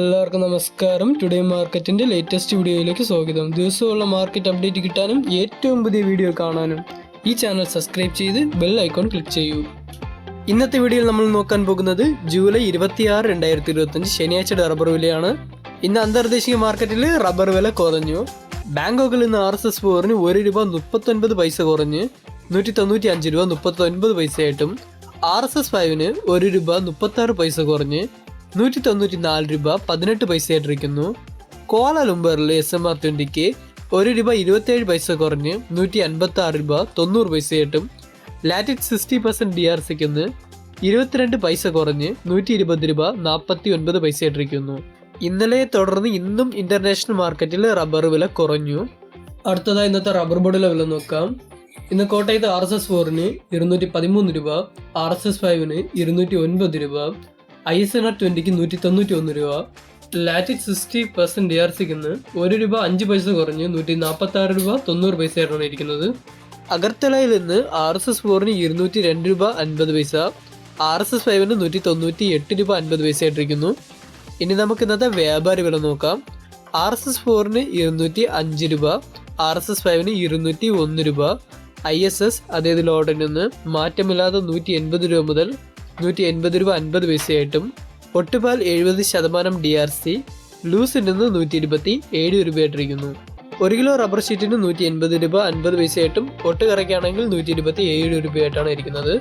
എല്ലാവർക്കും നമസ്കാരം. ടുഡേ മാർക്കറ്റിന്റെ ലേറ്റസ്റ്റ് വീഡിയോയിലേക്ക് സ്വാഗതം. ദിവസമുള്ള മാർക്കറ്റ് അപ്ഡേറ്റ് കിട്ടാനും ഏറ്റവും പുതിയ വീഡിയോ കാണാനും ഈ ചാനൽ സബ്സ്ക്രൈബ് ചെയ്ത് ബെൽ ഐക്കോൺ ക്ലിക്ക് ചെയ്യൂ. ഇന്നത്തെ വീഡിയോയിൽ നമ്മൾ നോക്കാൻ പോകുന്നത് ജൂലൈ ഇരുപത്തിയാറ് രണ്ടായിരത്തി ഇരുപത്തഞ്ച് ശനിയാഴ്ചയുടെ റബ്ബർ വിലയാണ്. ഇന്ന് അന്തർദേശീയ മാർക്കറ്റിൽ റബ്ബർ വില കുറഞ്ഞു. ബാങ്കോക്കിൽ നിന്ന് ആർ എസ് എസ് ഫോറിന് ഒരു രൂപ മുപ്പത്തൊൻപത് പൈസ കുറഞ്ഞ് നൂറ്റി തൊണ്ണൂറ്റി അഞ്ച് രൂപ മുപ്പത്തൊൻപത് പൈസയായിട്ടും ആർ എസ് എസ് ഫൈവിന് ഒരു രൂപ മുപ്പത്തി ആറ് പൈസ കുറഞ്ഞ് നൂറ്റി തൊണ്ണൂറ്റി നാല് രൂപ പതിനെട്ട് പൈസയായിട്ടിരിക്കുന്നു. കോലാലുംബറിൽ എസ് എം ആർ ട്വന്റിക്ക് ഒരു രൂപ ഇരുപത്തേഴ് പൈസ കുറഞ്ഞ് നൂറ്റി അൻപത്തി ആറ് രൂപ തൊണ്ണൂറ് പൈസയായിട്ടും latex sixty percent D R സിക്ക് ഇരുപത്തിരണ്ട് പൈസ കുറഞ്ഞ് നൂറ്റി ഇരുപത് രൂപ നാൽപ്പത്തി ഒൻപത് പൈസയായിട്ടിരിക്കുന്നു. ഇന്നലെ തുടർന്ന് ഇന്നും ഇന്റർനാഷണൽ മാർക്കറ്റിൽ റബ്ബർ വില കുറഞ്ഞു. അടുത്തതായി ഇന്നത്തെ റബ്ബർ ബോർഡിലെ വില നോക്കാം. ഇന്ന് കോട്ടയത്ത് ആർ എസ് എസ് ഫോറിന് ഇരുന്നൂറ്റി പതിമൂന്ന് രൂപ ആർ എസ് എസ് ഫൈവിന് ഇരുന്നൂറ്റി ഒൻപത് രൂപ ഐ എസ് ആർ ട്വന്റിക്ക് നൂറ്റി തൊണ്ണൂറ്റി ഒന്ന് രൂപ latex sixty percent D R സിക്ക് ഒരു രൂപ അഞ്ച് പൈസ കുറഞ്ഞ് നൂറ്റി നാൽപ്പത്തി ആറ് രൂപ തൊണ്ണൂറ് പൈസയായിട്ടാണ് ഇരിക്കുന്നത്. അഗർത്തലയിൽ നിന്ന് ആർ എസ് എസ് ഫോറിന് ഇരുന്നൂറ്റി രണ്ട് രൂപ അൻപത് പൈസ. ആർ എസ് എസ് ഫൈവിന് നൂറ്റി തൊണ്ണൂറ്റി എട്ട് രൂപ അൻപത് പൈസ ആയിട്ടിരിക്കുന്നു ഇനി നമുക്ക് ഇന്നത്തെ വ്യാപാരി വില നോക്കാം. ആർ എസ് എസ് ഫോറിന് ഇരുന്നൂറ്റി അഞ്ച് രൂപ ആർ എസ് എസ് ഫൈവിന് ഇരുന്നൂറ്റി ഒന്ന് രൂപ. ഐ എസ് എസ് അതായത് ലോഡിൽ നിന്ന് മാറ്റമില്ലാതെ നൂറ്റി എൺപത് രൂപ മുതൽ നൂറ്റി എൺപത് രൂപ അൻപത് പൈസയായിട്ടും ഒട്ടുപാൽ എഴുപത് ശതമാനം ഡി ആർ സി ലൂസിൽ നിന്ന് നൂറ്റി ഇരുപത്തി ഏഴ് രൂപയായിട്ടിരിക്കുന്നു ഒരു കിലോ റബ്ബർ ഷീറ്റിന് നൂറ്റി എൺപത് രൂപ അൻപത് പൈസയായിട്ടും ഒട്ടുകറയ്ക്കാണെങ്കിൽ നൂറ്റി ഇരുപത്തി ഏഴ് രൂപയായിട്ടാണ് ഇരിക്കുന്നത്.